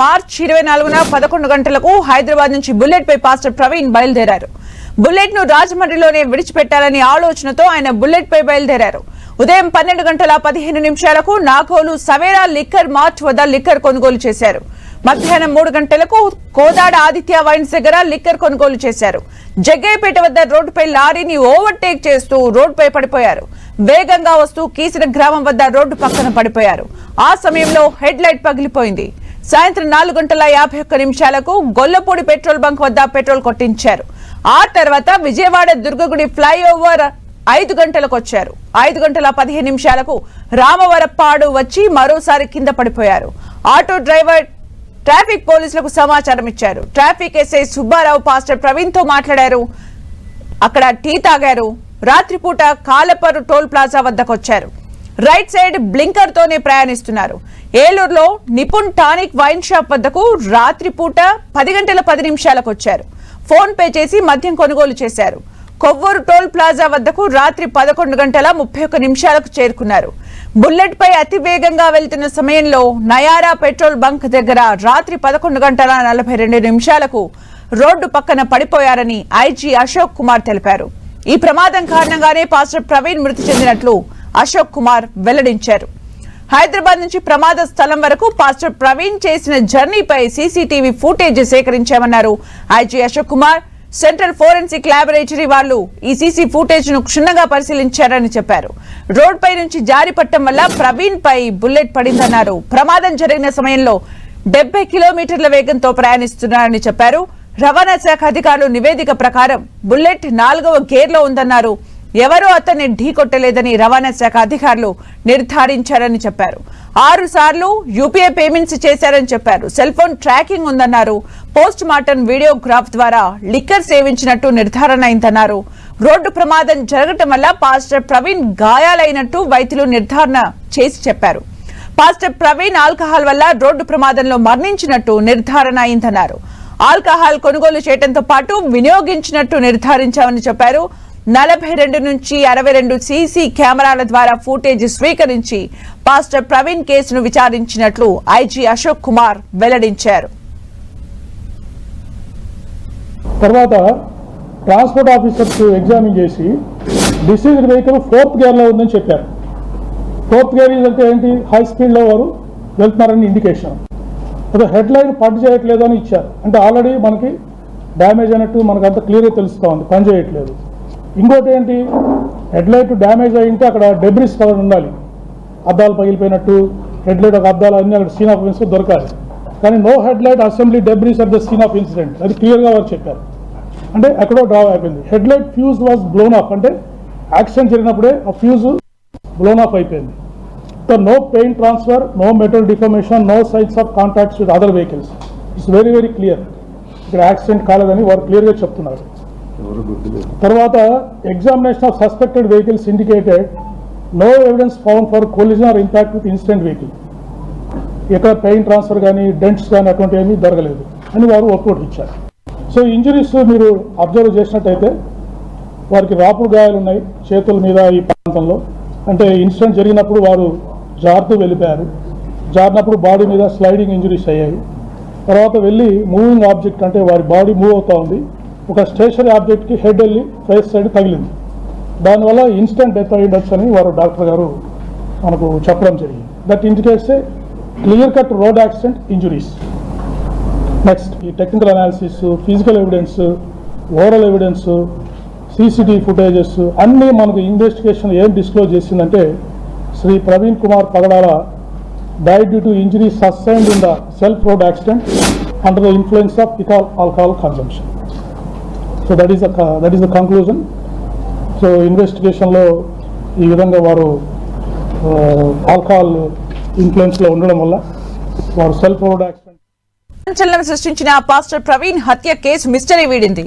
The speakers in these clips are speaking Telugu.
మార్చి ఇరవై నాలుగున పదకొండు గంటలకు హైదరాబాద్ నుంచి బుల్లెట్ పై పాస్టర్ ప్రవీణ్ బయలుదేరారు. బుల్లెట్ను రాజమండ్రిలోనే విడిచిపెట్టాలనే ఆలోచనతో ఆయన బుల్లెట్ పై బయలుదేరారు. ఉదయం పన్నెండు గంటల పదిహేను నిమిషాలకు నాగోలు సవేరా లిక్కర్ మార్చ్ వద్ద లిక్కర్ కొనుగోలు చేశారు. మధ్యాహ్నం మూడు గంటలకు కోదాడ ఆదిత్య వైన్స్ దగ్గర లిక్కర్ కొనుగోలు చేశారు. జగ్గయ్యపేట వద్ద రోడ్డుపై లారీని ఓవర్టేక్ చేస్తూ రోడ్డుపై పడిపోయారు. వేగంగా వస్తూ కీసిన గ్రామం వద్ద రోడ్డు పక్కన పడిపోయారు. ఆ సమయంలో హెడ్ లైట్ పగిలిపోయింది. సాయంత్రం నాలుగు గంటల యాభై ఒక్క నిమిషాలకు గొల్లపూడి పెట్రోల్ బంక్ వద్ద పెట్రోల్ కొట్టించారు. ఆ తర్వాత విజయవాడ దుర్గగుడి ఫ్లైఓవర్ ఐదు గంటలకు వచ్చారు. ఐదు గంటల పదిహేను నిమిషాలకు రామవరప్పాడు వచ్చి మరోసారి కింద పడిపోయారు. ఆటో డ్రైవర్ ట్రాఫిక్ పోలీసులకు సమాచారం ఇచ్చారు. ట్రాఫిక్ ఎస్ఐ సుబ్బారావు పాస్టర్ ప్రవీణ్తో మాట్లాడారు. అక్కడ టీ తాగారు. రాత్రిపూట కాలపరు టోల్ ప్లాజా వద్దకు వచ్చారు. రైట్ సైడ్ బ్లింకర్ తోనే ప్రయాణిస్తున్నారు. ఏలూరులో నిపుణ్ టానిక్ వైన్ షాప్ వద్దకు రాత్రిపూట పది గంటల పది నిమిషాలకు వచ్చారు. ఫోన్ పే చేసి మద్యం కొనుగోలు చేశారు. కొవ్వూరు టోల్ ప్లాజా వద్దకు రాత్రి పదకొండు గంటల ముప్పై ఒక్క నిమిషాలకు చేరుకున్నారు. బుల్లెట్ పై అతి వేగంగా వెళ్తున్న సమయంలో నయారా పెట్రోల్ బంక్ దగ్గర రాత్రి పదకొండు గంటల నలభై రెండు నిమిషాలకు రోడ్డు పక్కన పడిపోయారని ఐజీ అశోక్ కుమార్ తెలిపారు. ఈ ప్రమాదం కారణంగానే పాస్టర్ ప్రవీణ్ మృతి చెందినట్లు అశోక్ కుమార్ వెల్లడించారు. హైదరాబాద్ నుంచి ప్రమాద స్థలం వరకు పాస్టర్ ప్రవీణ్ చేసిన జర్నీపై CCTV footage సేకరించామన్నారు. IG Ashok Kumar central forensic laboratory వాళ్ళు ఈ సీసీ ఫుటేజ్ను క్షుణ్ణంగా పరిశీలించారని చెప్పారు. రోడ్ పై నుంచి జారి పట్టడం వల్ల ప్రవీణ్ పై బుల్లెట్ పడిందన్నారు. ప్రమాదం జరిగిన సమయంలో డెబ్బై కిలోమీటర్ల వేగంతో ప్రయాణిస్తున్నారని చెప్పారు. రవాణా శాఖ అధికారులు నివేదిక ప్రకారం బుల్లెట్ నాలుగవ గేర్లో ఉందన్నారు. ఎవరూ అతన్ని ఢీకొట్టలేదని రవాణా శాఖ అధికారులు నిర్ధారించారని చెప్పారు. ఆరు సార్లు యూపీఐ పేమెంట్స్ చేశారని చెప్పారు. సెల్ ఫోన్ ట్రాకింగ్ ఉందన్నారు. పోస్ట్ మార్టం వీడియోగ్రాఫ్ ద్వారా లిక్కర్ సేవించినట్టు నిర్ధారణ అయిందన్నారు. రోడ్డు ప్రమాదం జరగటం వల్ల పాస్టర్ ప్రవీణ్ గాయాలైనట్టు వైద్యులు నిర్ధారణ చేసి చెప్పారు. పాస్టర్ ప్రవీణ్ ఆల్కహాల్ వల్ల రోడ్డు ప్రమాదంలో మరణించినట్టు నిర్ధారణ అయిందన్నారు. ఆల్కహాల్ కొనుగోలు చేయడంతో పాటు వినియోగించినట్టు నిర్ధారించామని చెప్పారు. నలభై రెండు నుంచి అరవై రెండు సీసీ కెమెరాల ద్వారా ఫుటేజ్ స్వీకరించి పాస్టర్ ప్రవీణ్ కేసును విచారించినట్లు ఐజీ అశోక్ కుమార్ వెల్లడించారు. తర్వాత ట్రాన్స్పోర్ట్ ఆఫీసర్స్ ఎగ్జామిన్ చేసి డిసీజ్డ్ వెహికల్ ఫోర్త్ గేర్లో ఉందని చెప్పారు. ఫోర్త్ గేర్ అంటే ఏంటి? హై స్పీడ్లో వారు వెళ్తున్నారని ఇండికేషన్. అదే హెడ్ లైన్ పని చేయట్లేదు అని ఇచ్చారు. అంటే ఆల్రెడీ మనకి డ్యామేజ్ అయినట్టు మనకు అంత క్లియర్గా తెలుస్తూ ఉంది పని చేయట్లేదు. ఇంకోటి ఏంటి? హెడ్లైట్ డ్యామేజ్ అయి అక్కడ డెబ్రిస్ కలర్ ఉండాలి. అద్దాలు పగిలిపోయినట్టు హెడ్లైట్ ఒక అద్దాలు అన్ని అక్కడ సీన్ ఆఫ్ ఇన్సిడెంట్ దొరకాలి. కానీ no headlight assembly debris at the scene of incident అది క్లియర్గా వారు చెప్పారు. అంటే ఎక్కడో డ్రా అయిపోయింది. Headlight fuse was blown off అంటే యాక్సిడెంట్ జరిగినప్పుడే ఆ ఫ్యూజ్ బ్లోన్ ఆఫ్ అయిపోయింది. So no paint transfer no metal deformation no signs of contacts with other vehicles it's very very clear ఇక్కడ యాక్సిడెంట్ కాలేదని వారు క్లియర్గా చెప్తున్నారు. తర్వాత examination of suspected vehicles indicated no evidence found for collision or impact with incident vehicle ఇక్కడ పెయిన్ ట్రాన్స్ఫర్ కానీ డెంట్స్ కానీ అటువంటి ఏమీ జరగలేదు అని వారు వర్కౌట్ ఇచ్చారు. సో ఇంజరీస్ మీరు అబ్జర్వ్ చేసినట్టయితే వారికి రాపుడు గాయాలు ఉన్నాయి చేతుల మీద ఈ ప్రాంతంలో. అంటే ఇన్సిడెంట్ జరిగినప్పుడు వారు జారుతూ వెళ్ళిపోయారు. జారినప్పుడు బాడీ మీద స్లైడింగ్ ఇంజరీస్ అయ్యాయి. తర్వాత వెళ్ళి మూవింగ్ ఆబ్జెక్ట్ అంటే వారి బాడీ మూవ్ అవుతూ ఉంది. ఒక స్టేషనరీ ఆబ్జెక్ట్కి హెడ్ వెళ్ళి ఫేస్ సైడ్ తగిలింది. దానివల్ల ఇన్స్టెంట్ డెత్ అయ్యిండొచ్చు అని వారు డాక్టర్ గారు మనకు చెప్పడం జరిగింది. That indicates clear cut road accident injuries. Next ఈ technical analysis physical evidence oral evidence CCTV footages అన్నీ మనకు ఇన్వెస్టిగేషన్ ఏం డిస్క్లోజ్ చేసిందంటే Shri Praveen Kumar Pagadala died due to injury sustained in the self road accident under the influence of ethyl alcohol consumption. So that is that is the conclusion so ఇన్వెస్టిగేషన్లో ఈ విధంగా వారు ఆల్కహాల్ ఇన్ఫ్లుయెన్స్లో ఉండడం వల్ల వారు సెల్ఫ్ రోడ్ యాక్సిడెంట్ సంచలనం సృష్టించిన పాస్టర్ ప్రవీణ్ హత్య కేసు మిస్టరీ వీడింది.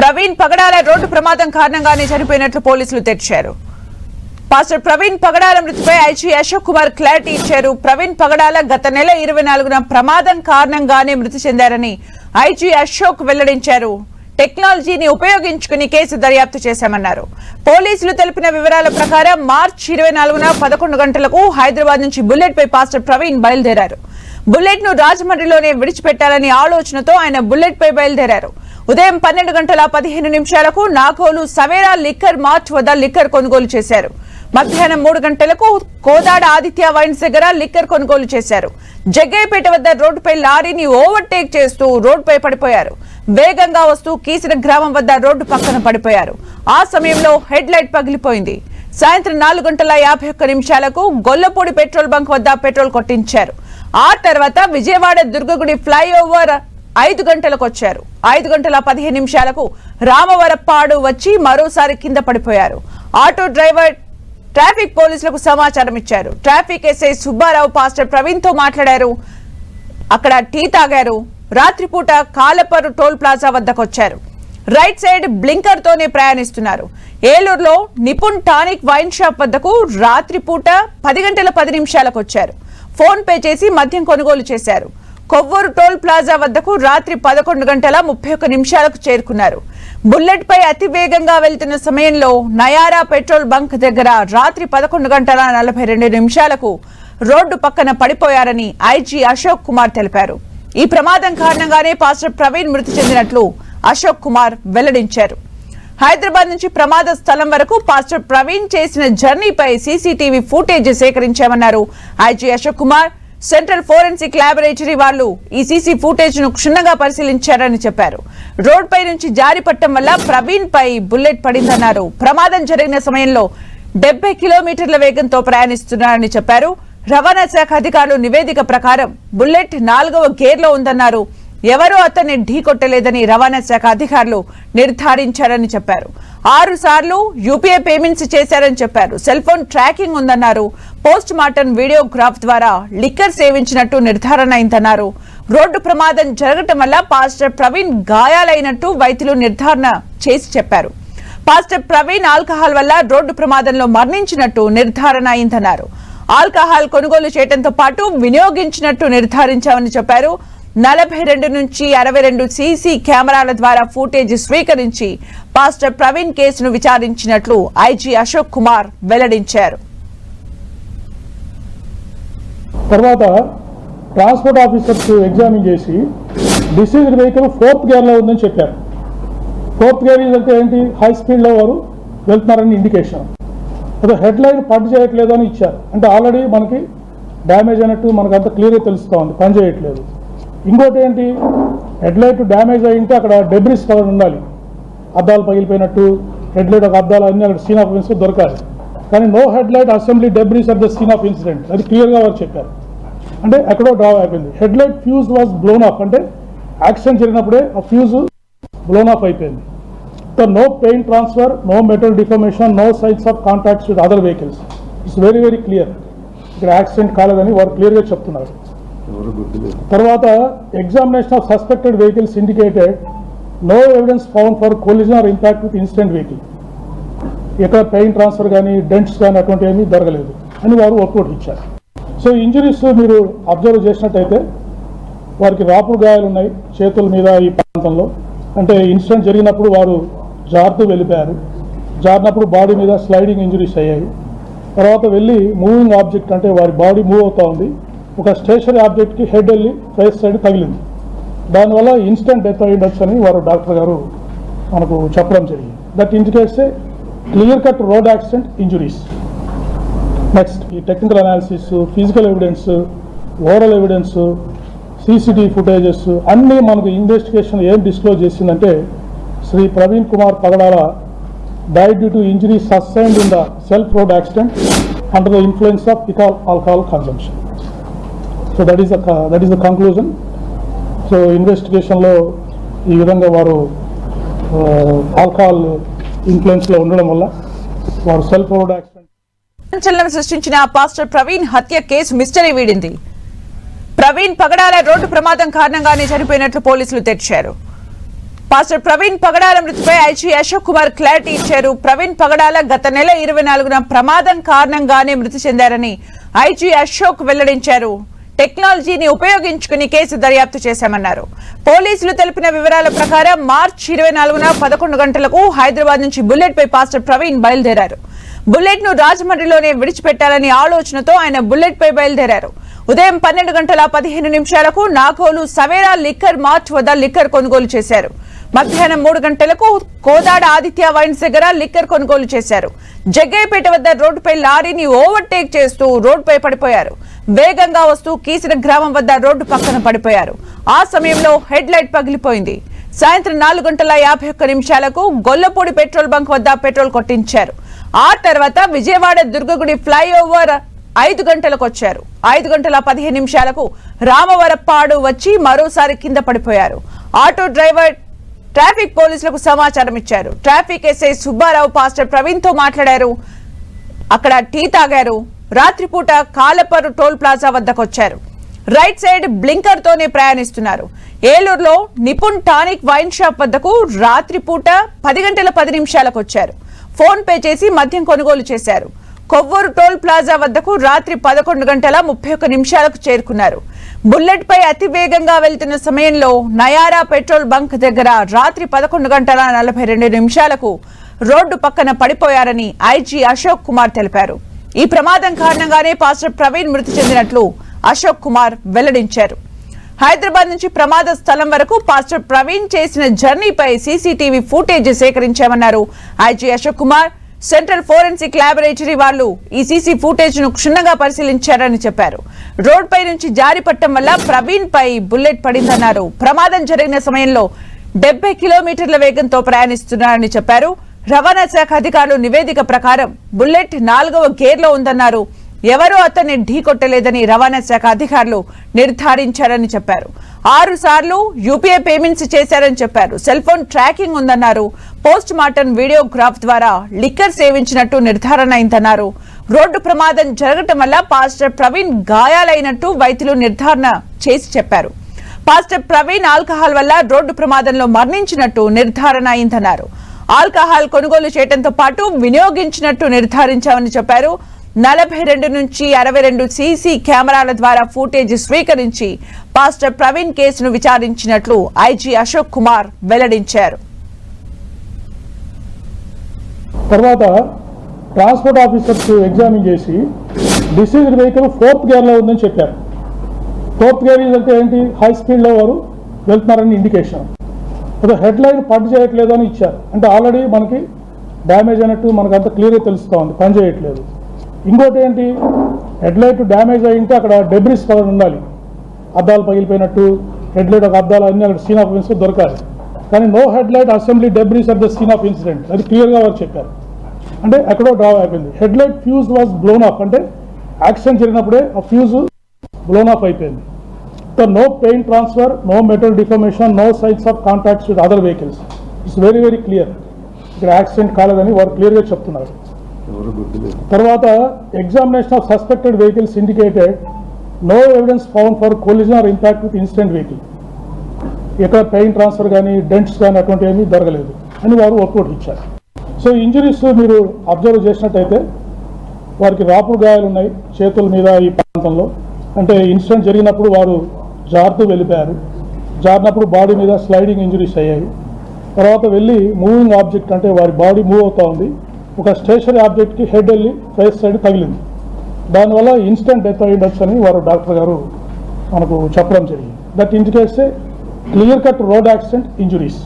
ప్రవీణ్ పగడాల రోడ్డు ప్రమాదం కారణంగానే చనిపోయినట్లు పోలీసులు తెచ్చారు పాస్టర్ ప్రవీణ్ పగడాల మృతిపై ఐజీ అశోక్ కుమార్ క్లారిటీ ఇచ్చారు. ప్రవీణ్ పగడాల గత నెల ఇరవై నాలుగున ప్రమాదం కారణంగానే మృతి చెందారని ఐజీ అశోక్ వెల్లడించారు. టెక్నాలజీని ఉపయోగించుకుని కేసు దర్యాప్తు చేశామన్నారు. పోలీసులు తెలిపిన వివరాల ప్రకారం మార్చి ఇరవై నాలుగున పదకొండు గంటలకు హైదరాబాద్ నుంచి బుల్లెట్ పై పాస్టర్ ప్రవీణ్ బయలుదేరారు. బుల్లెట్ను రాజమండ్రిలోనే విడిచిపెట్టాలనే ఆలోచనతో ఆయన బుల్లెట్ పై బయలుదేరారు. ఉదయం పన్నెండు గంటల పదిహేను నిమిషాలకు నాగోలు సవేరా లిక్కర్ మార్ట్ వద్ద లిక్కర్ కొనుగోలు చేశారు. మధ్యాహ్నం మూడు గంటలకు కోదాడ ఆదిత్య వైన్స్ దగ్గర లిక్కర్ కొనుగోలు చేశారు. జగ్గయ్యపేట వద్ద రోడ్డుపై లారీని ఓవర్టేక్ చేస్తూ రోడ్డుపై పడిపోయారు. వేగంగా వస్తూ కీసిన గ్రామం వద్ద రోడ్డు పక్కన పడిపోయారు. ఆ సమయంలో హెడ్ లైట్ పగిలిపోయింది. సాయంత్రం నాలుగు గంటల యాభై ఒక్క నిమిషాలకు గొల్లపూడి పెట్రోల్ బంక్ వద్ద పెట్రోల్ కొట్టించారు. ఆ తర్వాత విజయవాడ దుర్గగుడి ఫ్లైఓవర్ ఐదు గంటలకు వచ్చారు. ఐదు గంటల పదిహేను నిమిషాలకు రామవరప్పాడు వచ్చి మరోసారి కింద పడిపోయారు. ఆటో డ్రైవర్ ట్రాఫిక్ పోలీసులకు సమాచారం ఇచ్చారు. ట్రాఫిక్ ఎస్ఐ సుబ్బారావు పాస్టర్ ప్రవీణ్తో మాట్లాడారు. అక్కడ టీ తాగారు. రాత్రిపూట కాలపరు టోల్ ప్లాజా వద్దకు వచ్చారు రైట్ సైడ్ బ్లింకర్ తోనే ప్రయాణిస్తున్నారు. ఏలూరులో నిపుణ్ టానిక్ వైన్ షాప్ వద్దకు రాత్రిపూట పది గంటల పది నిమిషాలకు వచ్చారు ఫోన్ పే చేసి మద్యం కొనుగోలు చేశారు. కొవ్వూరు టోల్ ప్లాజా వద్దకు రాత్రి పదకొండు గంటల ముప్పై ఒక్క నిమిషాలకు చేరుకున్నారు. బుల్లెట్ పై అతి వేగంగా వెళ్తున్న సమయంలో నయారా పెట్రోల్ బంక్ దగ్గర రాత్రి పదకొండు గంటల నలభై రెండు నిమిషాలకు రోడ్డు పక్కన పడిపోయారని ఐజీ అశోక్ కుమార్ తెలిపారు. ఈ ప్రమాదం కారణంగానే పాస్టర్ ప్రవీణ్ మృతి చెందినట్లు అశోక్ కుమార్ వెల్లడించారు. హైదరాబాద్ నుంచి ప్రమాద స్థలం వరకు పాస్టర్ ప్రవీణ్ చేసిన జర్నీపై CCTV footage సేకరించామన్నారు IG Ashok Kumar. Central forensic laboratory వాళ్ళు ఈ సీసీ ఫుటేజ్ను క్షుణ్ణంగా పరిశీలించారని చెప్పారు. రోడ్ పై నుంచి జారి పట్టడం వల్ల ప్రవీణ్ పై బుల్లెట్ పడిందన్నారు. ప్రమాదం జరిగిన సమయంలో డెబ్బై కిలోమీటర్ల వేగంతో ప్రయాణిస్తున్నారని చెప్పారు. రవాణా శాఖ అధికారులు నివేదిక ప్రకారం బుల్లెట్ నాలుగవ గేర్లో ఉందన్నారు. ఎవరూ అతన్ని ఢీకొట్టలేదని రవాణా శాఖ అధికారులు నిర్ధారించారని చెప్పారు. ఆరు సార్లు యూపీఐ పేమెంట్స్ చేశారని చెప్పారు. సెల్ ఫోన్ ట్రాకింగ్ ఉందన్నారు. పోస్ట్ మార్టం వీడియోగ్రాఫ్ ద్వారా లిక్కర్ సేవించినట్టు నిర్ధారణ అయిందన్నారు. రోడ్డు ప్రమాదం జరగటం వల్ల పాస్టర్ ప్రవీణ్ గాయాలైనట్టు వైద్యులు నిర్ధారణ చేసి చెప్పారు. పాస్టర్ ప్రవీణ్ ఆల్కహాల్ వల్ల రోడ్డు ప్రమాదంలో మరణించినట్టు నిర్ధారణ అయిందన్నారు. ఆల్కహాల్ కొనుగోలు చేయడంతో పాటు వినియోగించినట్టు నిర్ధారించామని చెప్పారు. నలభై రెండు నుంచి అరవై రెండు సీసీ కెమెరాల ద్వారా ఫుటేజ్ స్వీకరించి పాస్టర్ ప్రవీణ్ కేసును విచారించినట్లు ఐజీ అశోక్ కుమార్ వెల్లడించారు. తర్వాత ట్రాన్స్పోర్ట్ ఆఫీసర్స్ ఎగ్జామిన్ చేసి డిసీజ్డ్ వెహికల్ ఫోర్త్ గేర్లో ఉందని చెప్పారు. ఫోర్త్ గేర్ అంటే ఏంటి? హై స్పీడ్లో వారు వెళ్తున్నారని ఇండికేషన్ అదే హెడ్ లైన్ పని చేయట్లేదు అని ఇచ్చారు. అంటే ఆల్రెడీ మనకి డ్యామేజ్ అయినట్టు మనకు అంత క్లియర్గా తెలుస్తూ ఉంది. పని చేయట్లేదు. ఇంకోటి ఏంటి? హెడ్లైట్ డ్యామేజ్ అయి ఉంటే అక్కడ డెబ్రిస్ కలర్ ఉండాలి. అద్దాలు పగిలిపోయినట్టు హెడ్లైట్ ఒక అద్దాలు అన్నీ అక్కడ సీన్ ఆఫ్ ఇన్సిడెంట్ దొరకాలి. కానీ no headlight assembly debris at the scene of incident అది క్లియర్గా వారు చెప్పారు. అంటే ఎక్కడో డ్రా అయిపోయింది. Headlight fuse was blown off అంటే యాక్సిడెంట్ జరిగినప్పుడే ఆ ఫ్యూజ్ బ్లోన్ ఆఫ్ అయిపోయింది. So no paint transfer no metal deformation no signs of contacts with other vehicles it's very very clear ఇక్కడ యాక్సిడెంట్ కాలేదని వారు క్లియర్గా చెప్తున్నారు. తర్వాత examination of suspected vehicles indicated no evidence found for collision or impact with incident vehicle ఎక్కడ పెయిన్ ట్రాన్స్ఫర్ కానీ డెంట్స్ కానీ అటువంటి ఏమీ జరగలేదు అని వారు రిపోర్ట్ ఇచ్చారు. సో ఇంజరీస్ మీరు అబ్జర్వ్ చేసినట్టయితే వారికి రాపుడు గాయాలు ఉన్నాయి చేతుల మీద ఈ ప్రాంతంలో. అంటే ఇన్సిడెంట్ జరిగినప్పుడు వారు జారుతూ వెళ్ళిపోయారు. జారినప్పుడు బాడీ మీద స్లైడింగ్ ఇంజరీస్ అయ్యాయి. తర్వాత వెళ్ళి మూవింగ్ ఆబ్జెక్ట్ అంటే వారి బాడీ మూవ్ అవుతూ ఉంది. ఒక స్టేషనరీ ఆబ్జెక్ట్కి హెడ్ వెళ్ళి ఫేస్ సైడ్ తగిలింది. దానివల్ల ఇన్స్టెంట్ డెత్ అయ్యిండొచ్చు అని వారు డాక్టర్ గారు మనకు చెప్పడం జరిగింది. That indicates a clear cut road accident injuries. Next ఈ technical analysis physical evidence oral evidence CCTV footages అన్నీ మనకు ఇన్వెస్టిగేషన్ ఏం డిస్క్లోజ్ చేసిందంటే Shri Praveen Kumar Pagadala died due to injury sustained in the self road accident under the influence of పికాల్ alcohol consumption. So that is that is the conclusion so ఇన్వెస్టిగేషన్లో ఈ విధంగా వారు uh, ఆల్కహాల్ ఇన్ఫ్లుయెన్స్లో ఉండడం వల్ల వారు సెల్ఫ్ రోడ్ యాక్సిడెంట్ సంచలనం సృష్టించిన పాస్టర్ ప్రవీణ్ హత్య కేసు మిస్టరీ వీడింది. ప్రవీణ్ పగడాల రోడ్డు ప్రమాదం కారణంగానే చనిపోయినట్లు పోలీసులు తెచ్చారు పాస్టర్ ప్రవీణ్ పగడాల మృతిపై ఐజీ అశోక్ కుమార్ క్లారిటీ ఇచ్చారు. ప్రవీణ్ పగడాల గత నెల ఇరవై నాలుగున ప్రమాదం కారణంగానే మృతి చెందారని ఐజీ అశోక్ వెల్లడించారు. టెక్నాలజీని ఉపయోగించుకుని కేసు దర్యాప్తు చేశామన్నారు. పోలీసులు తెలిపిన వివరాల ప్రకారం మార్చి ఇరవై నాలుగున పదకొండు గంటలకు హైదరాబాద్ నుంచి బుల్లెట్ పై పాస్టర్ ప్రవీణ్ బయలుదేరారు. బుల్లెట్ను రాజమండ్రిలోనే విడిచిపెట్టాలని ఆలోచనతో ఆయన బుల్లెట్ పై బయలుదేరారు. ఉదయం పన్నెండు గంటల పదిహేను నిమిషాలకు నాగోలు సవేరా లిక్కర్ మార్చ్ వద్ద లిక్కర్ కొనుగోలు చేశారు. మధ్యాహ్నం మూడు గంటలకు కోదాడ ఆదిత్య వైన్స్ దగ్గర లిక్కర్ కొనుగోలు చేశారు. జగ్గయ్యపేట వద్ద రోడ్డుపై లారీని ఓవర్టేక్ చేస్తూ రోడ్డుపై పడిపోయారు. వేగంగా వస్తూ కీసిన గ్రామం వద్ద రోడ్డు పక్కన పడిపోయారు. ఆ సమయంలో హెడ్ లైట్ పగిలిపోయింది. సాయంత్రం నాలుగు గంటల యాభై ఒక్క నిమిషాలకు గొల్లపూడి పెట్రోల్ బంక్ వద్ద పెట్రోల్ కొట్టించారు. ఆ తర్వాత విజయవాడ దుర్గగుడి ఫ్లైఓవర్ ఐదు గంటలకు వచ్చారు. ఐదు గంటల పదిహేను నిమిషాలకు రామవరప్పాడు వచ్చి మరోసారి కింద పడిపోయారు. ఆటో డ్రైవర్ ట్రాఫిక్ పోలీసులకు సమాచారం ఇచ్చారు. ట్రాఫిక్ ఎస్ఐ సుబ్బారావు పాస్టర్ ప్రవీణ్తో మాట్లాడారు. అక్కడ టీ తాగారు. రాత్రిపూట కాలపరు టోల్ ప్లాజా వద్దకు వచ్చారు రైట్ సైడ్ బ్లింకర్ తోనే ప్రయాణిస్తున్నారు. ఏలూరులో నిపుణ్ టానిక్ వైన్ షాప్ వద్దకు రాత్రిపూట పది గంటల పది నిమిషాలకు వచ్చారు ఫోన్ పే చేసి మద్యం కొనుగోలు చేశారు. కొవ్వూరు టోల్ ప్లాజా వద్దకు రాత్రి పదకొండు గంటల ముప్పై ఒక్క నిమిషాలకు చేరుకున్నారు. బుల్లెట్ పై అతి వేగంగా వెళ్తున్న సమయంలో నయారా పెట్రోల్ బంక్ దగ్గర రాత్రి పదకొండు గంటల నలభై రెండు నిమిషాలకు రోడ్డు పక్కన పడిపోయారని ఐజీ అశోక్ కుమార్ తెలిపారు. ఈ ప్రమాదం కారణంగానే పాస్టర్ ప్రవీణ్ మృతి చెందినట్లు అశోక్ కుమార్ వెల్లడించారు. హైదరాబాద్ నుంచి ప్రమాద స్థలం వరకు పాస్టర్ ప్రవీణ్ చేసిన జర్నీపై CCTV footage సేకరించామన్నారు. IG Ashok Kumar central forensic laboratory వాళ్ళు ఈ సీసీ ఫుటేజ్ను క్షుణ్ణంగా పరిశీలించారని చెప్పారు. రోడ్ పై నుంచి జారి పట్టడం వల్ల ప్రవీణ్ పై బుల్లెట్ పడిందన్నారు. ప్రమాదం జరిగిన సమయంలో డెబ్బై కిలోమీటర్ల వేగంతో ప్రయాణిస్తున్నారని చెప్పారు. రవాణా శాఖ అధికారులు నివేదిక ప్రకారం బుల్లెట్ నాలుగవ గేర్లో ఉందన్నారు. ఎవరూ అతన్ని ఢీకొట్టలేదని రవాణా శాఖ అధికారులు నిర్ధారించారని చెప్పారు. ఆరు సార్లు యూపీఐ పేమెంట్స్ చేశారని చెప్పారు. సెల్ ఫోన్ ట్రాకింగ్ ఉందన్నారు. పోస్ట్ మార్టం వీడియోగ్రాఫ్ ద్వారా లిక్కర్ సేవించినట్టు నిర్ధారణ అయిందన్నారు. రోడ్డు ప్రమాదం జరగటం వల్ల పాస్టర్ ప్రవీణ్ గాయాలైనట్టు వైద్యులు నిర్ధారణ చేసి చెప్పారు. పాస్టర్ ప్రవీణ్ ఆల్కహాల్ వల్ల రోడ్డు ప్రమాదంలో మరణించినట్టు నిర్ధారణ అయిందన్నారు. ఆల్కహాల్ కొనుగోలు చేయడంతో పాటు వినియోగించినట్టు నిర్ధారించామని చెప్పారు. నలభై రెండు నుంచి అరవై రెండు సీసీ కెమెరాల ద్వారా ఫుటేజ్ స్వీకరించి పాస్టర్ ప్రవీణ్ కేసును విచారించినట్లు ఐజీ అశోక్ కుమార్ వెల్లడించారు. తర్వాత ట్రాన్స్పోర్ట్ ఆఫీసర్స్ ఎగ్జామిన్ చేసి డిసీజ్డ్ వెహికల్ ఫోర్త్ గేర్లో ఉందని చెప్పారు. ఫోర్త్ గేర్ అంటే ఏంటి? హై స్పీడ్లో వారు వెళ్తున్నారని ఇండికేషన్. అదే హెడ్ లైన్ పని చేయట్లేదు అని ఇచ్చారు. అంటే ఆల్రెడీ మనకి డ్యామేజ్ అయినట్టు మనకు అంత క్లియర్గా తెలుస్తూ ఉంది పని చేయట్లేదు. ఇంకోటి ఏంటి? హెడ్ లైట్ డ్యామేజ్ అయి ఉంటే అక్కడ డెబ్రిస్ కలర్ ఉండాలి. అద్దాలు పగిలిపోయినట్టు హెడ్ లైట్ ఒక అద్దాలు అన్నీ అక్కడ సీన్ ఆఫ్ ఇన్సిడెంట్ దొరకాలి. కానీ no headlight assembly debris at the scene of incident అది క్లియర్గా వారు చెప్పారు. అంటే ఎక్కడో డ్రా అయిపోయింది. Headlight fuse was blown off అంటే యాక్సిడెంట్ జరిగినప్పుడే ఆ ఫ్యూజ్ బ్లోన్ ఆఫ్ అయిపోయింది. So no paint transfer no metal deformation no signs of contacts with other vehicles it's very very clear ఇక్కడ యాక్సిడెంట్ కాలేదని వారు క్లియర్గా చెప్తున్నారు. తర్వాత examination of suspected vehicles indicated no evidence found for collision or impact with incident vehicle ఎక్కడ పెయిన్ ట్రాన్స్ఫర్ కానీ డెంట్స్ కానీ అటువంటి ఏమీ జరగలేదు అని వారు రిపోర్ట్ ఇచ్చారు. సో ఇంజరీస్ మీరు అబ్జర్వ్ చేసినట్టయితే వారికి రాపుడు గాయాలు ఉన్నాయి చేతుల మీద ఈ ప్రాంతంలో. అంటే ఇన్సిడెంట్ జరిగినప్పుడు వారు జారుతూ వెళ్ళిపోయారు. జారినప్పుడు బాడీ మీద స్లైడింగ్ ఇంజరీస్ అయ్యాయి. తర్వాత వెళ్ళి మూవింగ్ ఆబ్జెక్ట్ అంటే వారి బాడీ మూవ్ అవుతూ ఉంది. ఒక స్టేషనరీ ఆబ్జెక్ట్కి హెడ్ వెళ్ళి ఫేస్ సైడ్ తగిలింది. దానివల్ల ఇన్స్టెంట్ డెత్ అయ్యిండొచ్చు అని వారు డాక్టర్ గారు మనకు చెప్పడం జరిగింది. That indicates a clear cut road accident injuries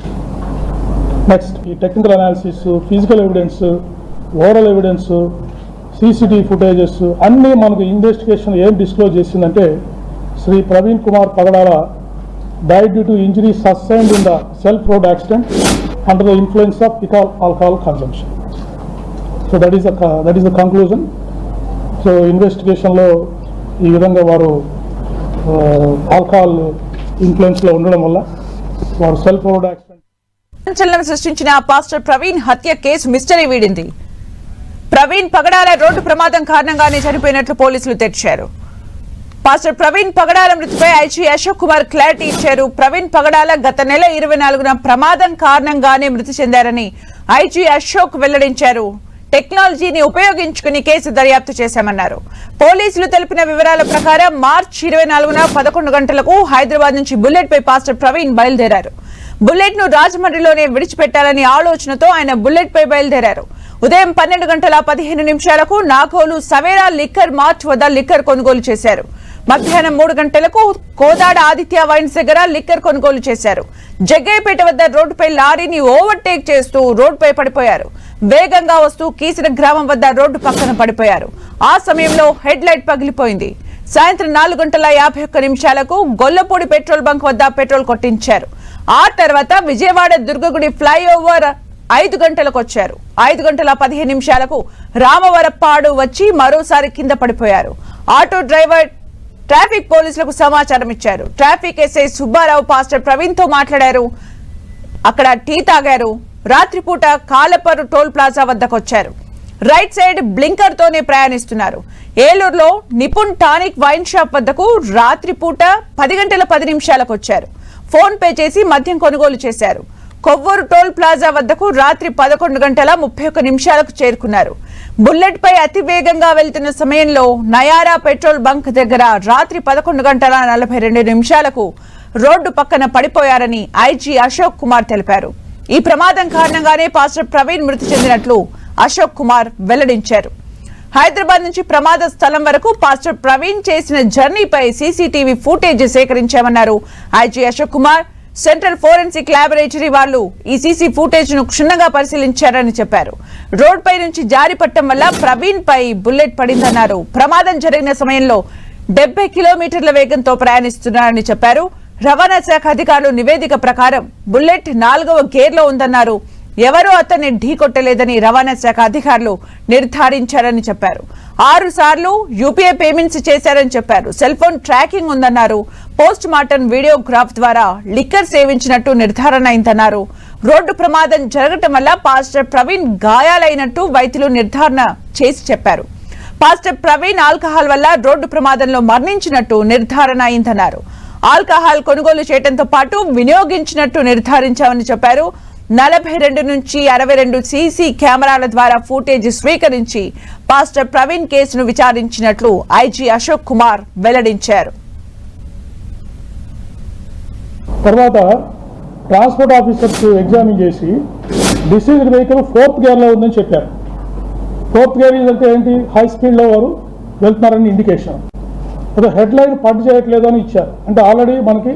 next ఈ technical analysis physical evidence oral evidence CCTV footages అన్నీ మనకు ఇన్వెస్టిగేషన్ ఏం డిస్క్లోజ్ చేసిందంటే Shri Praveen Kumar Pagadala died due to injuries sustained in the self road accident under the influence of ethyl alcohol consumption. So that is the, co- that is the conclusion. So ఇన్వెస్టిగేషన్లో ఈ విధంగా వారు ఆల్కహాల్ ఇన్ఫ్లుయెన్స్లో ఉండడం వల్ల వారు సెల్ఫ్ రోడ్ యాక్సిడెంట్ సంచలనం సృష్టించిన పాస్టర్ ప్రవీణ్ హత్య కేసు మిస్టరీ వీడింది ప్రవీణ్ పగడాల రోడ్డు ప్రమాదం కారణంగానే చనిపోయినట్లు పోలీసులు తెచ్చారు పాస్టర్ ప్రవీణ్ పగడాల మృతిపై ఐజీ అశోక్ కుమార్ క్లారిటీ ఇచ్చారు. ప్రవీణ్ పగడాల గత నెల ఇరవై నాలుగున ప్రమాదం కారణంగానే మృతి చెందారని ఐజీ అశోక్ వెల్లడించారు. టెక్నాలజీని ఉపయోగించుకుని కేసు దర్యాప్తు చేశామన్నారు. పోలీసులు తెలిపిన వివరాల ప్రకారం మార్చి ఇరవై నాలుగున పదకొండు గంటలకు హైదరాబాద్ నుంచి బుల్లెట్ పై పాస్టర్ ప్రవీణ్ బయలుదేరారు. బుల్లెట్ను రాజమండ్రిలోనే విడిచిపెట్టాలని ఆలోచనతో ఆయన బుల్లెట్ పై బయలుదేరారు. ఉదయం పన్నెండు గంటల పదిహేను నిమిషాలకు నాగోలు సవేరా లిక్కర్ మార్ట్ వద్ద లిక్కర్ కొనుగోలు చేశారు. మధ్యాహ్నం మూడు గంటలకు కోదాడ ఆదిత్య వైన్స్ దగ్గర లిక్కర్ కొనుగోలు చేశారు. జగ్గయ్యపేట వద్ద రోడ్డుపై లారీని ఓవర్టేక్ చేస్తూ రోడ్డుపై పడిపోయారు. వేగంగా వస్తూ కీసిన గ్రామం వద్ద రోడ్డు పక్కన పడిపోయారు. ఆ సమయంలో హెడ్ లైట్ పగిలిపోయింది. సాయంత్రం నాలుగు గంటల యాభై ఒక్క నిమిషాలకు గొల్లపూడి పెట్రోల్ బంక్ వద్ద పెట్రోల్ కొట్టించారు. ఆ తర్వాత విజయవాడ దుర్గగుడి ఫ్లైఓవర్ ఐదు గంటలకు వచ్చారు. ఐదు గంటల పదిహేను నిమిషాలకు రామవరప్పాడు వచ్చి మరోసారి కింద పడిపోయారు. ఆటో డ్రైవర్ ట్రాఫిక్ పోలీసులకు సమాచారం ఇచ్చారు. ట్రాఫిక్ ఎస్ఐ సుబ్బారావు పాస్టర్ ప్రవీణ్తో మాట్లాడారు. అక్కడ టీ తాగారు. రాత్రిపూట కాలపరు టోల్ ప్లాజా వద్దకు వచ్చారు రైట్ సైడ్ బ్లింకర్ తోనే ప్రయాణిస్తున్నారు. ఏలూరులో నిపుణ్ టానిక్ వైన్ షాప్ వద్దకు రాత్రిపూట పది గంటల పది నిమిషాలకు వచ్చారు. ఫోన్ పే చేసి మద్యం కొనుగోలు చేశారు. కొవ్వూరు టోల్ ప్లాజా వద్దకు రాత్రి పదకొండు గంటల ముప్పై ఒక్క నిమిషాలకు చేరుకున్నారు. బుల్లెట్ పై అతి వేగంగా వెళ్తున్న సమయంలో నయారా పెట్రోల్ బంక్ దగ్గర రాత్రి పదకొండు గంటల నలభై రెండు నిమిషాలకు రోడ్డు పక్కన పడిపోయారని ఐజీ అశోక్ కుమార్ తెలిపారు. ఈ ప్రమాదం కారణంగానే పాస్టర్ ప్రవీణ్ మృతి చెందినట్లు అశోక్ కుమార్ వెల్లడించారు. హైదరాబాద్ నుంచి ప్రమాద స్థలం వరకు పాస్టర్ ప్రవీణ్ చేసిన జర్నీపై CCTV footage సేకరించామన్నారు IG Ashok Kumar. Central forensic laboratory వాళ్ళు ఈ సీసీ ఫుటేజ్ను క్షుణ్ణంగా పరిశీలించారని చెప్పారు. రోడ్ పై నుంచి జారి పట్టడం వల్ల ప్రవీణ్ పై బుల్లెట్ పడిందన్నారు. ప్రమాదం జరిగిన సమయంలో డెబ్బై కిలోమీటర్ల వేగంతో ప్రయాణిస్తున్నారని చెప్పారు. రవాణా శాఖ అధికారులు నివేదిక ప్రకారం బుల్లెట్ నాలుగవ గేర్లో ఉందన్నారు. ఎవరూ అతన్ని ఢీకొట్టలేదని రవాణా శాఖ అధికారులు నిర్ధారించారని చెప్పారు. ఆరు సార్లు యూపీఐ పేమెంట్స్ చేశారని చెప్పారు. సెల్ ఫోన్ ట్రాకింగ్ ఉందన్నారు. పోస్ట్ మార్టం వీడియోగ్రాఫ్ ద్వారా లిక్కర్ సేవించినట్టు నిర్ధారణ అయిందన్నారు. రోడ్డు ప్రమాదం జరగటం వల్ల పాస్టర్ ప్రవీణ్ గాయాలైనట్టు వైద్యులు నిర్ధారణ చేసి చెప్పారు. పాస్టర్ ప్రవీణ్ ఆల్కహాల్ వల్ల రోడ్డు ప్రమాదంలో మరణించినట్టు నిర్ధారణ అయిందన్నారు. ఆల్కహాల్ కొనుగోలు చేయడంతో పాటు వినియోగించినట్టు నిర్ధారించామని చెప్పారు. నలభై రెండు నుంచి అరవై రెండు సీసీ కెమెరాల ద్వారా ఫుటేజ్ స్వీకరించి పాస్టర్ ప్రవీణ్ కేసును విచారించినట్లు ఐజీ అశోక్ కుమార్ వెల్లడించారు. తర్వాత ట్రాన్స్పోర్ట్ ఆఫీసర్స్ ఎగ్జామిన్ చేసి డిసీజ్డ్ వెహికల్ ఫోర్త్ గేర్లో ఉందని చెప్పారు. ఫోర్త్ గేర్ అంటే ఏంటి? హై స్పీడ్లో వారు వెళ్తున్నారని ఇండికేషన్. అదే హెడ్ లైన్ పని చేయట్లేదు అని ఇచ్చారు. అంటే ఆల్రెడీ మనకి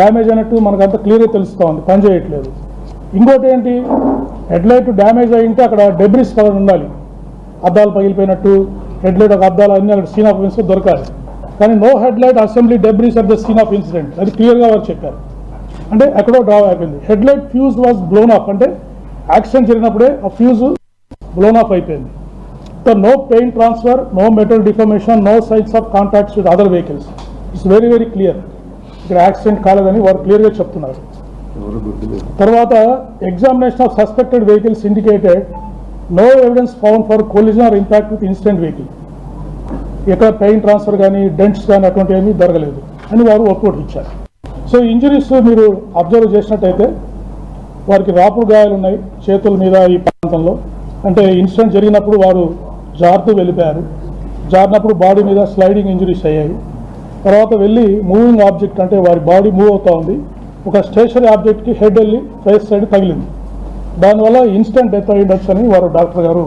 డ్యామేజ్ అయినట్టు మనకు అంత క్లియర్గా తెలుస్తూ ఉంది. పని చేయట్లేదు. ఇంకోటి ఏంటి? హెడ్లైట్ డ్యామేజ్ అయి ఉంటే అక్కడ డెబ్రిస్ కలర్ ఉండాలి. అద్దాలు పగిలిపోయినట్టు హెడ్లైట్ ఒక అద్దాలు అన్నీ అక్కడ సీన్ ఆఫ్ ఇన్సిడెంట్ దొరకాలి. కానీ no headlight assembly debris at the scene of incident అది క్లియర్గా వారు చెప్పారు. అంటే ఎక్కడో డ్రా అయిపోయింది. Headlight fuse was blown off అంటే యాక్సిడెంట్ జరిగినప్పుడే ఆ ఫ్యూజ్ బ్లోన్ ఆఫ్ అయిపోయింది. So no paint transfer no metal deformation no signs of contacts with other vehicles it's very very clear ఇక్కడ యాక్సిడెంట్ కాలేదని వారు క్లియర్గా చెప్తున్నారు. తర్వాత examination of suspected vehicles indicated no evidence found for collision or impact with incident vehicle ఎక్కడ పెయిన్ ట్రాన్స్ఫర్ కానీ డెంట్స్ కానీ అటువంటి ఏమీ దొరకలేదు అని వారు రిపోర్ట్ ఇచ్చారు. సో ఇంజరీస్ మీరు అబ్జర్వ్ చేసినట్టయితే వారికి రాపుడు గాయాలు ఉన్నాయి చేతుల మీద ఈ ప్రాంతంలో. అంటే ఇన్సిడెంట్ జరిగినప్పుడు వారు జారుతూ వెళ్ళిపోయారు. జారినప్పుడు బాడీ మీద స్లైడింగ్ ఇంజరీస్ అయ్యాయి. తర్వాత వెళ్ళి మూవింగ్ ఆబ్జెక్ట్ అంటే వారి బాడీ మూవ్ అవుతూ ఉంది. ఒక స్టేషనరీ ఆబ్జెక్ట్కి హెడ్ వెళ్ళి ఫేస్ సైడ్ తగిలింది. దానివల్ల ఇన్స్టెంట్ డెత్ అయి అని వారు డాక్టర్ గారు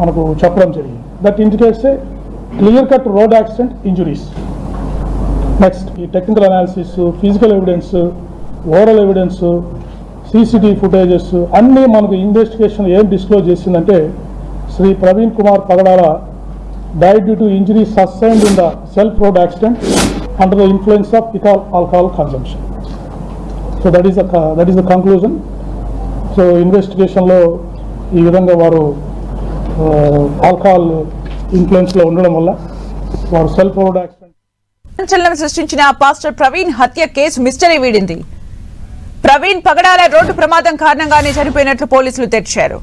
మనకు చెప్పడం జరిగింది. That indicates a clear cut road accident injuries. Next ఈ technical analysis physical evidence oral evidence CCTV footages అన్నీ మనకు ఇన్వెస్టిగేషన్ ఏం డిస్క్లోజ్ చేసిందంటే Shri Praveen Kumar Pagadala died due to injury sustained in the self road accident under the influence of ఇకాల్ alcohol consumption. So that is that is the conclusion so ఇన్వెస్టిగేషన్లో ఈ విధంగా వారు uh, ఆల్కహాల్ ఇన్ఫ్లుయెన్స్లో ఉండడం వల్ల వారు సెల్ఫ్ రోడ్ యాక్సిడెంట్ సంచలనం సృష్టించిన పాస్టర్ ప్రవీణ్ హత్య కేసు మిస్టరీ వీడింది. ప్రవీణ్ పగడాల రోడ్డు ప్రమాదం కారణంగానే చనిపోయినట్లు పోలీసులు తెచ్చారు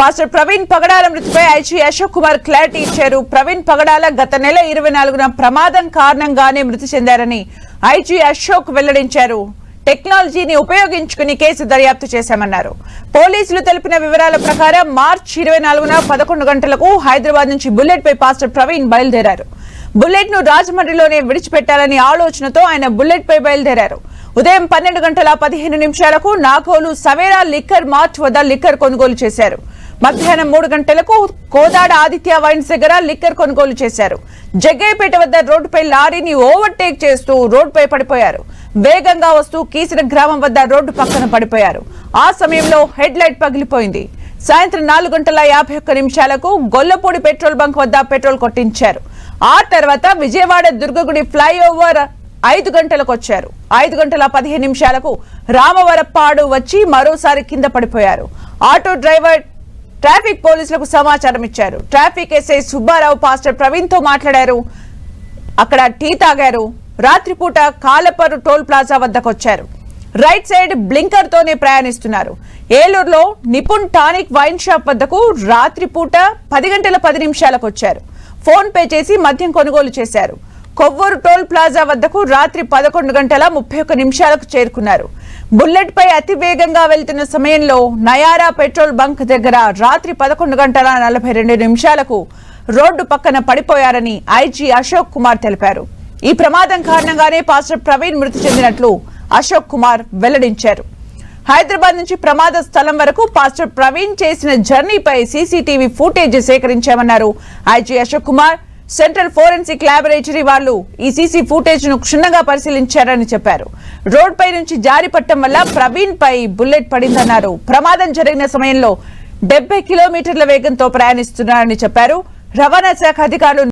పాస్టర్ ప్రవీణ్ పగడాల మృతిపై ఐజీ అశోక్ కుమార్ క్లారిటీ ఇచ్చారు. ప్రవీణ్ పగడాల గత నెల ఇరవై నాలుగున ప్రమాదం కారణంగానే మృతి చెందారని ఐజీ అశోక్ వెల్లడించారు. టెక్నాలజీని ఉపయోగించుకుని కేసు దర్యాప్తు చేశామన్నారు. పోలీసులు తెలిపిన వివరాల ప్రకారం మార్చి ఇరవై నాలుగున పదకొండు గంటలకు హైదరాబాద్ నుంచి బుల్లెట్ పై పాస్టర్ ప్రవీణ్ బయలుదేరారు. బుల్లెట్ను రాజమండ్రిలోనే విడిచిపెట్టాలని ఆలోచనతో ఆయన బుల్లెట్ పై బయలుదేరారు. ఉదయం పన్నెండు గంటల పదిహేను నిమిషాలకు నాగోలు సవేరా లిక్కర్ మార్చ్ వద్ద లిక్కర్ కొనుగోలు చేశారు. మధ్యాహ్నం మూడు గంటలకు కోదాడ ఆదిత్య వైన్స్ దగ్గర లిక్కర్ కొనుగోలు చేశారు. జగ్గయ్యపేట వద్ద రోడ్డుపై లారీని ఓవర్టేక్ చేస్తూ రోడ్డుపై పడిపోయారు. వేగంగా వస్తూ కీసిన గ్రామం వద్ద రోడ్డు పక్కన పడిపోయారు. ఆ సమయంలో హెడ్ లైట్ పగిలిపోయింది. సాయంత్రం నాలుగు గంటల యాభై ఒక్క నిమిషాలకు గొల్లపూడి పెట్రోల్ బంక్ వద్ద పెట్రోల్ కొట్టించారు. ఆ తర్వాత విజయవాడ దుర్గగుడి ఫ్లైఓవర్ ఐదు గంటలకు వచ్చారు. ఐదు గంటల పదిహేను నిమిషాలకు రామవరప్పాడు వచ్చి మరోసారి కింద పడిపోయారు. ఆటో డ్రైవర్ ట్రాఫిక్ పోలీసులకు సమాచారం ఇచ్చారు. ట్రాఫిక్ ఎస్ఐ సుబ్బారావు పాస్టర్ ప్రవీణ్తో మాట్లాడారు. అక్కడ టీ తాగారు. రాత్రిపూట కాలపరు టోల్ ప్లాజా వద్దకు వచ్చారు రైట్ సైడ్ బ్లింకర్ తోనే ప్రయాణిస్తున్నారు. ఏలూరులో నిపుణ్ టానిక్ వైన్ షాప్ వద్దకు రాత్రిపూట పది గంటల పది నిమిషాలకు వచ్చారు ఫోన్ పే చేసి మద్యం కొనుగోలు చేశారు. కొవ్వూరు టోల్ ప్లాజా వద్దకు రాత్రి పదకొండు గంటల ముప్పై ఒక్క నిమిషాలకు చేరుకున్నారు. బుల్లెట్ పై అతి వేగంగా వెళ్తున్న సమయంలో నయారా పెట్రోల్ బంక్ దగ్గర రాత్రి పదకొండు గంటల నలభై రెండు నిమిషాలకు రోడ్డు పక్కన పడిపోయారని ఐజీ అశోక్ కుమార్ తెలిపారు. ఈ ప్రమాదం కారణంగానే పాస్టర్ ప్రవీణ్ మృతి చెందినట్లు అశోక్ కుమార్ వెల్లడించారు. హైదరాబాద్ నుంచి ప్రమాద స్థలం వరకు పాస్టర్ ప్రవీణ్ చేసిన జర్నీపై CCTV footage సేకరించామన్నారు. IG Ashok Kumar central forensic laboratory వాళ్ళు ఈ సీసీ ఫుటేజ్ను క్షుణ్ణంగా పరిశీలించారని చెప్పారు. రోడ్ పై నుంచి జారి పట్టడం వల్ల ప్రవీణ్ పై బుల్లెట్ పడిందన్నారు. ప్రమాదం జరిగిన సమయంలో డెబ్బై కిలోమీటర్ల వేగంతో ప్రయాణిస్తున్నారని చెప్పారు. రవాణా శాఖ అధికారులు